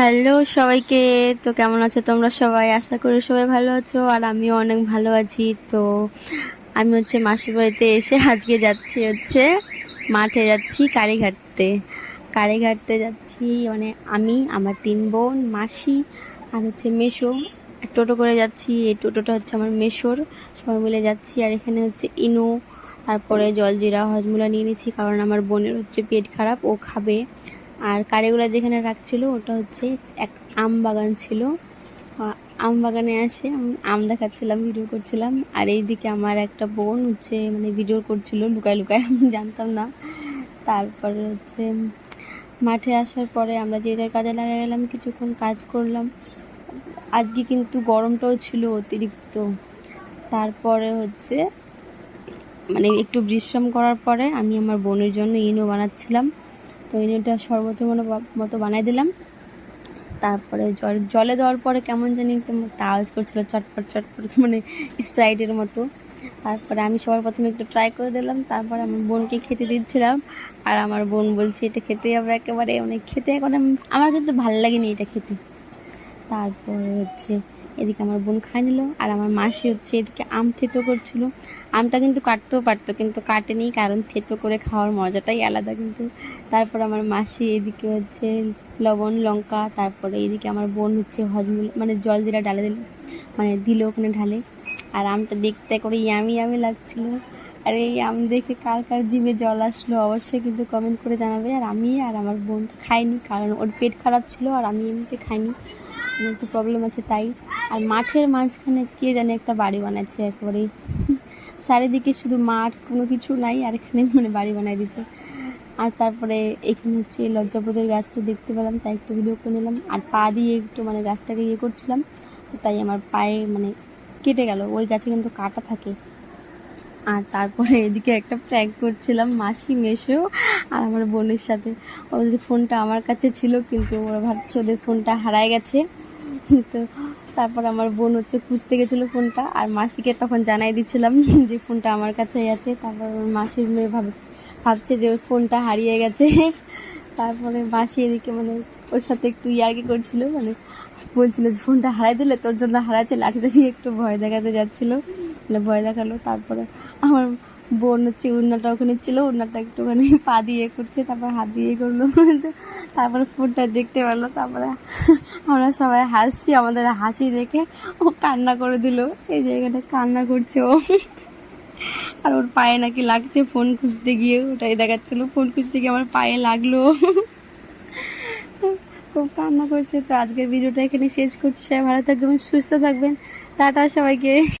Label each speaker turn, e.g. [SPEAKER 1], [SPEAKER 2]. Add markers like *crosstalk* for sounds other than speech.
[SPEAKER 1] Hello সবাইকে, তো কেমন আছো তোমরা সবাই? আশা করি সবাই ভালো আছো, আর আমিও অনেক ভালো আছি। তো আমি হচ্ছে মাসির বাড়িতে এসে আজকে যাচ্ছি হচ্ছে মাঠে যাচ্ছি কালীঘাটতে কালীঘাটতে যাচ্ছি মানে আমি, আমার তিন বোন, মাসি আর হচ্ছে মেশো। টোটো করে যাচ্ছি, এই টোটোটা হচ্ছে আমার মেশোর। সবাই মিলে যাচ্ছি আর এখানে হচ্ছে ইনো, তারপরে জলজিরা, হজমুলা নিয়ে নিচ্ছি কারণ আমার বোনের হচ্ছে পেট খারাপ, ও খাবে। আর কারিগুলা যেখানে রাখছিল, ওটা হচ্ছে এক আম বাগান ছিল। আম বাগানে আসে আমি দেখাচ্ছিলাম ভিডিও করছিলাম। আর এইদিকে আমার একটা বোন হচ্ছে মানে ভিডিও করছিল, লুকায় লুকায়, আমি জানতাম না। তারপরে হচ্ছে, মাঠে আসার পরে আমরা যে যার কাজে লাগা গেলাম, কিছুক্ষণ কাজ করলাম। আজকে কিন্তু গরমটাও ছিল অতিরিক্ত। তারপরে হচ্ছে মানে একটু বিশ্রাম করার পরে আমি আমার বোনের জন্য ইনো বানাচ্ছিলাম। তো ইনোটা শরবতের মতো মতো বানাই দিলাম। তারপরে জল, জলে দেওয়ার পরে কেমন জানি একটা আওয়াজ করছিল, চটপট চটপট *laughs* মানে স্প্রাইটের মতো। তারপরে আমি সবার প্রথমে একটু ট্রাই করে দিলাম, তারপরে আমার বোনকে খেতে দিচ্ছিলাম। আর আমার বোন বলছে, এটা খেতে হবে একেবারে। মানে খেতে এখন আমার কিন্তু ভালো লাগেনি এটা খেতে। তারপরে হচ্ছে এদিকে আমার বোন খাই নিল, আর আমার মাসি হচ্ছে এদিকে আম থেতো করছিল। আমটা কিন্তু কাটতেও পারতো, কিন্তু কাটেনি, কারণ থেতো করে খাওয়ার মজাটাই আলাদা কিন্তু। তারপর আমার মাসি এদিকে হচ্ছে লবণ, লঙ্কা, তারপরে এদিকে আমার বোন হচ্ছে হজমুল মানে জল যেটা ডালে দিল মানে দিল ওখানে ঢালে। আর আমটা দেখতে করে ইয়ামি ইয়ামি লাগছিল। আর এই আম দেখে কার কার জিভে জল আসলো অবশ্যই কিন্তু কমেন্ট করে জানাবে। আর আমি আর আমার বোন খাইনি, কারণ ওর পেট খারাপ ছিল আর আমি এমনিতে খাইনি। একটু প্রবলেম আছে তাই। আর মাঠের মাঝখানে কে জানে একটা বাড়ি বানাচ্ছে একবারে চারিদিকে শুধু মাঠ, কোনো কিছু নাই, আর এখানে মানে বাড়ি বানাই দিয়েছে। আর তারপরে এখানে হচ্ছে লজ্জাপদের গাছটা দেখতে পেলাম, তাই একটু ভিডিও করে নিলাম। আর পা দিয়ে একটু মানে গাছটাকে ইয়ে করছিলাম, তাই আমার পায়ে মানে কেটে গেল, ওই গাছে কিন্তু কাটা থাকে। আর তারপরে এদিকে একটা প্র্যাঙ্ক করছিলাম মাসি মেশো আর আমার বোনের সাথে। ওদের ফোনটা আমার কাছে ছিল, কিন্তু ওরা ভাবছে ওদের ফোনটা হারায় গেছে। তো তারপর আমার বোন হচ্ছে খুঁজতে গেছিল ফোনটা, আর মাসিকে তখন জানাই দিচ্ছিলাম *laughs* যে ফোনটা আমার কাছেই আছে। তারপর মাসির মেয়ে ভাবছে ভাবছে যে ওর ফোনটা হারিয়ে গেছে। *laughs* তারপরে মাসি এদিকে মানে ওর সাথে একটু ইয়ার্কি করছিল মানে বলছিল যে, ফোনটা হারাই দিলে তোর জন্য হারাচ্ছে। লাঠিটা দিয়ে একটু ভয় দেখাতে যাচ্ছিল মানে ভয় দেখাল। তারপরে আমার বোন হচ্ছে উন্নাটা ওখানে ছিল উন্নাটা একটুখানি *laughs* পা দিয়ে করছে, তারপর হাত দিয়ে করল। *laughs* তারপরে ফোনটা দেখতে পারল, তারপরে আমরা সবাই হাসছি, আমাদের হাসি দেখে ও কান্না করে দিল। এই জায়গাটা কান্না করছে ও। *laughs* আর ওর পায়ে নাকি লাগছে ফোন খুঁজতে গিয়ে, ওটাই দেখাচ্ছিল, ফোন খুঁজতে গিয়ে আমার পায়ে লাগল। খুব কান্না করছে। তো আজকের ভিডিওটা এখানে শেষ করছি। সবাই ভালো থাকবেন, সুস্থ থাকবেন। টাটা সবাইকে।